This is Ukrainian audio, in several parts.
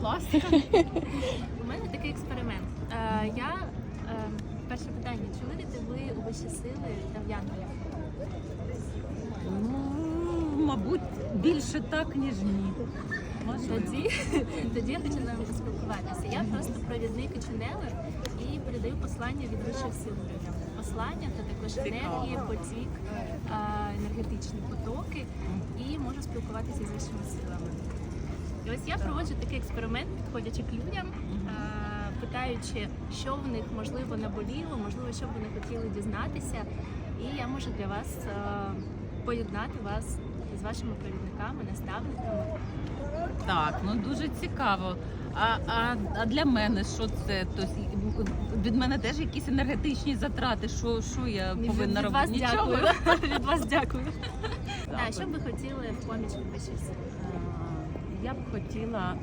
Будь. У мене такий експеримент. Е, я е, перше питання: чи вірите ви у вищі сили та в янголів? Ну, мабуть, більше так, ніж ні. Тоді, тоді я хочу з вами поспілкуватися. Я просто провідник і ченелер і передаю послання від вищих сил людям. Послання це також енергії, потік, е, енергетичні потоки і можу спілкуватися з вищими силами. І ось я проводжу такий експеримент, підходячи к людям, е, питаючи, що в них можливо наболіло, можливо, що б вони хотіли дізнатися. І я можу для вас е, поєднати вас з вашими провідниками, наставниками. Так, ну дуже цікаво. А, а, а для мене що це? Тобто, від мене теж якісь енергетичні затрати. Що, що я повинна від робити? вас Нічого. дякую. Від вас дякую. Так. Що б ви хотіли в поміч від? Е, Я б хотіла,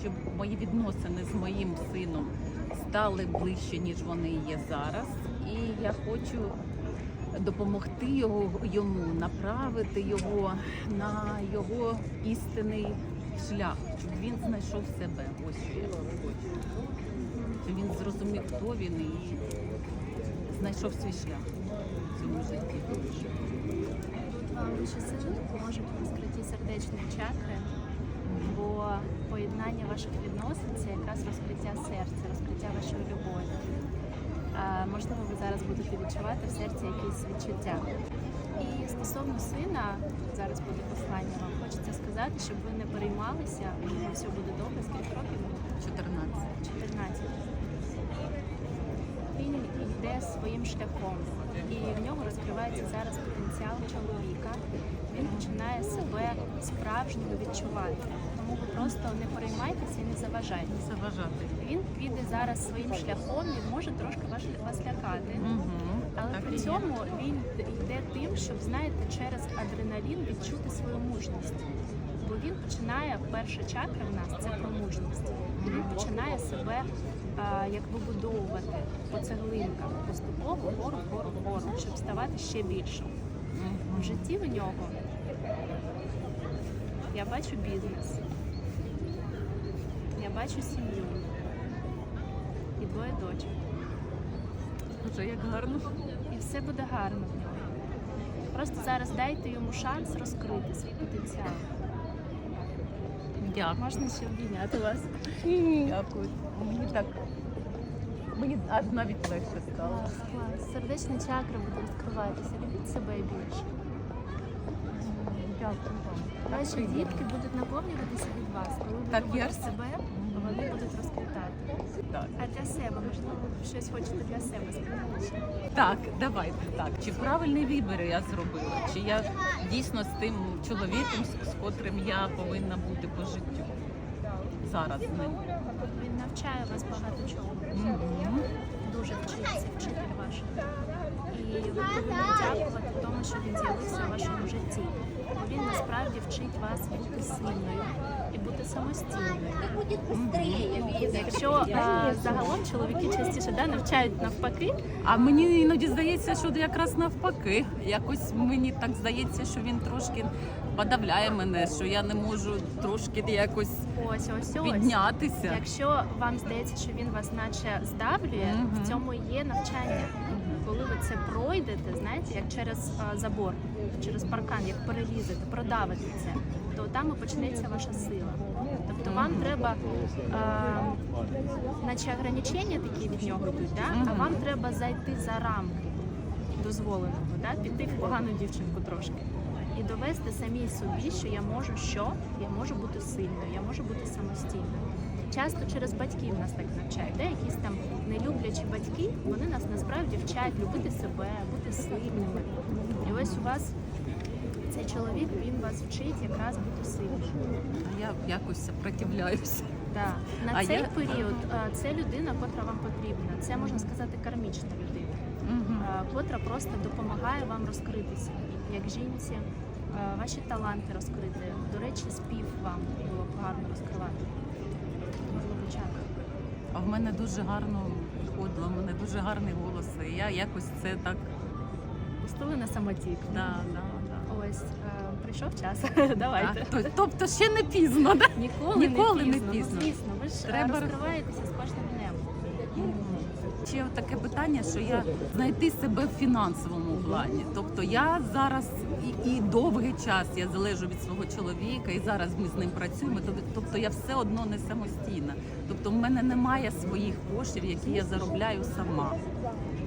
щоб мої відносини з моїм сином стали ближче, ніж вони є зараз. І я хочу допомогти його, йому направити його на його істинний шлях, щоб він знайшов себе. Ось що я хочу. Щоб він зрозумів, хто він і знайшов свій шлях в цьому житті. Вам допоможуть у розкритті сердечної чакри, бо поєднання ваших відносин це якраз розкриття серця, розкриття вашої любові. А, можливо, ви зараз будете відчувати в серці якісь відчуття. І стосовно сина, зараз буде послання вам, хочеться сказати, щоб ви не переймалися, у нього все буде добре, скільки років? 14. 14. Він йде своїм шляхом, і в нього розкривається зараз потенціал чоловіка. Він починає себе справжньо відчувати. Тому ви просто не переймайтеся і не заважайте. Заважати. Він піде зараз своїм шляхом, він може трошки вас, вас лякати. Угу. Але при цьому він йде тим, щоб знаєте, через адреналін відчути свою мужність. Бо він починає перша чакра в нас це про мужність. Він починає себе а, як вибудовувати по цеглинках поступово вгору, вгору, вгору, щоб ставати ще більшим. В житті в нього я бачу бізнес, я бачу сім'ю і двоє дочок. Дуже як гарно. І все буде гарно в нього. Просто зараз дайте йому шанс розкрити свій потенціал. Дякую. Можна ще обійняти вас. Дякую. Мені так. Мені аж навіть легше стало. Клас, клас. Сердечна чакра буде розкриватися. Любіть себе більше. Дякую вам. Ваші дітки будуть наповнюватися від вас. Коли ви Так, любите себе, вони будуть розквітати. Так. А для себе, можливо, щось хочете для себе сказати? так, давайте так. Чи правильний вибір я зробила? Чи я дійсно з тим чоловіком, з з котрим я повинна бути по життю? Зараз з ним. Він навчає вас багато чого. Мгм. Дуже вчиться, вчитель ваш. І ви повинні дякувати тому, що він з'явився в вашому житті. Бо він насправді вчить вас бути сильною і бути самостійною. Якщо а, загалом чоловіки частіше да, навчають навпаки, А мені іноді здається, що якраз навпаки. Якось мені так здається, що він трошки подавляє мене, що я не можу трошки якось ось ось ось. піднятися. Якщо вам здається, що він вас наче здавлює, Мгм. в цьому є навчання. Коли ви це пройдете, знаєте, як через забор, через паркан, як перелізете, продавите це, то там і почнеться ваша сила. Тобто вам треба, а, наче ограничення такі від нього йдуть, да? а вам треба зайти за рамки дозволеного, да? піти в погану дівчинку трошки. І довести самій собі, що я можу що? Я можу бути сильною, я можу бути самостійною. Часто через батьків нас так навчають, де якісь там нелюблячі батьки, вони нас насправді вчать любити себе, бути сильними. І ось у вас цей чоловік, він вас вчить якраз бути сильним. А я якось сопротивляюся. Да. На А цей я- період це людина, котра вам потрібна. Це можна сказати кармічна людина, а, котра просто допомагає вам розкритися, як жінці, ваші таланти розкрити. До речі, спів вам було б гарно розкривати. Можливо, чакру. А в мене дуже гарно виходило, в мене дуже гарний голос. І я якось це так. Пустили на самотік. Да, да, да. Ось е, прийшов час. Давайте. Так, Тобто ще не пізно, да? Ніколи, Ніколи не не пізно. пізно. Ну, звісно, ви ж Треба Треба... розкриваєтеся з кожним днем. Ще таке питання, що я знайти себе в фінансовому плані. Тобто я зараз і, і довгий час я залежу від свого чоловіка, і зараз ми з ним працюємо. Тобто я все одно не самостійна. Тобто в мене немає своїх коштів, які я заробляю сама.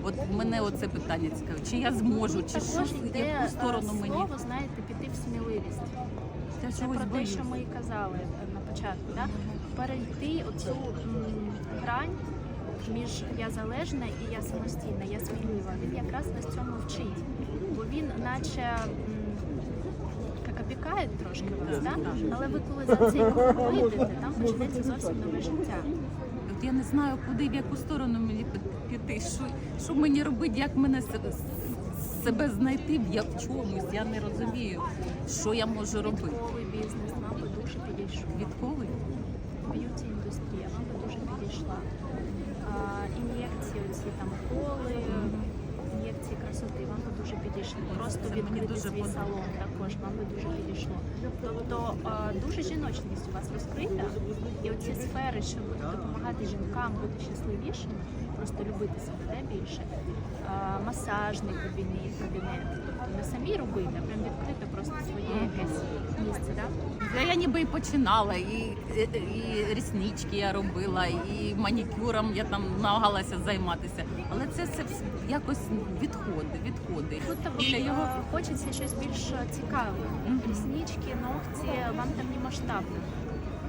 От мене оце питання цікаве. Чи я зможу, чи що Також йде яку е, сторону мені? слово, знаєте, піти в сміливість. Я Це про те, що ми і казали е, на початку. Да? Перейти оцю м, грань між я залежна і я самостійна, я смілива. Він якраз нас цьому вчить. Бо він наче як опікає трошки вас, да? але ви коли за цей круг вийдете, там почнеться зовсім нове життя. От я не знаю, куди в яку сторону мені піти. Що, що мені робити, як мене себе, себе знайти в я в чомусь. Я не розумію, що я можу робити. Квітковий бізнес вам би дуже підійшов. Відковий? б'юті індустрія вам би дуже підійшла. Ін'єкції, ці там коли, ін'єкції красоти вам би дуже підійшли. Просто Це мені відкрити дуже свій подобається. салон також вам би дуже підійшло. Тобто а, дуже жіночність у вас розкрита, і оці сфери, щоб допомагати жінкам бути щасливішими, просто любити себе більше. А, масажний кабінет, кабінет, тобто не самі робити, а прям відкрити просто своє якесь місце. Да? Я, я ніби і починала, і, і, і ріснички я робила, і манікюром я там намагалася займатися. Але це все вс- якось відходи, відходи. Тут там Біля його е, хочеться щось більш цікаве. Мгм. Ріснички, ногті, вам там не масштабно.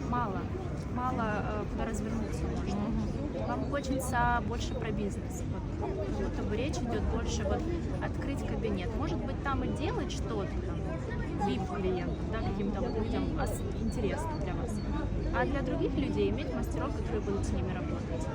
Мало. Мало э, куда развернуться можно. Мгм. Вам хочется больше про бизнес. Вот, как будто бы речь идет больше вот открыть кабинет. Может быть, там и делать что-то там VIP клиентам, да, каким-то вот людям ос- интересно для вас. А для других людей иметь мастеров, которые будут с ними работать.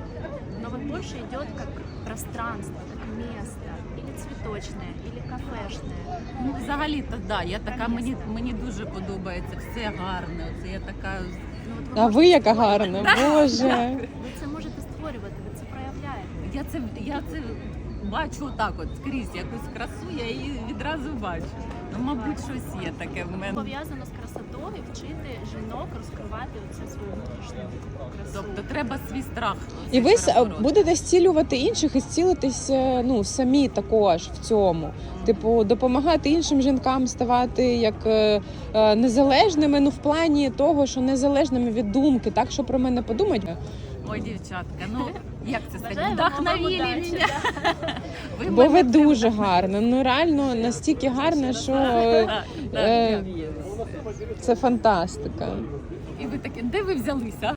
Но вот больше идет как пространство, как место, или цветочное, или кафешное. Ну, взагалі то да, я така, мені, мені дуже подобається, все гарне. Оце я така. Ну, от А можете ви яка створювати. гарна, боже. Ви це можете створювати, ви це проявляєте. Я це я це бачу отак, от скрізь якусь красу, я її відразу бачу. Ну, мабуть, щось є таке в мене. Пов'язано з красотою вчити жінок розкривати оце свою внутрішню красу. Тобто треба свій страх. І ви перебороти. будете зцілювати інших і зцілитись ну, самі також в цьому. Типу, допомагати іншим жінкам ставати як е, е, незалежними, ну в плані того, що незалежними від думки, так що про мене подумають. Ой, дівчатка, ну як це сказати? Вдохновили мене. Ви Бо ви мене дуже гарна. Ну реально настільки гарна, що Так, так, е, це фантастика. І ви такі, де ви взялися?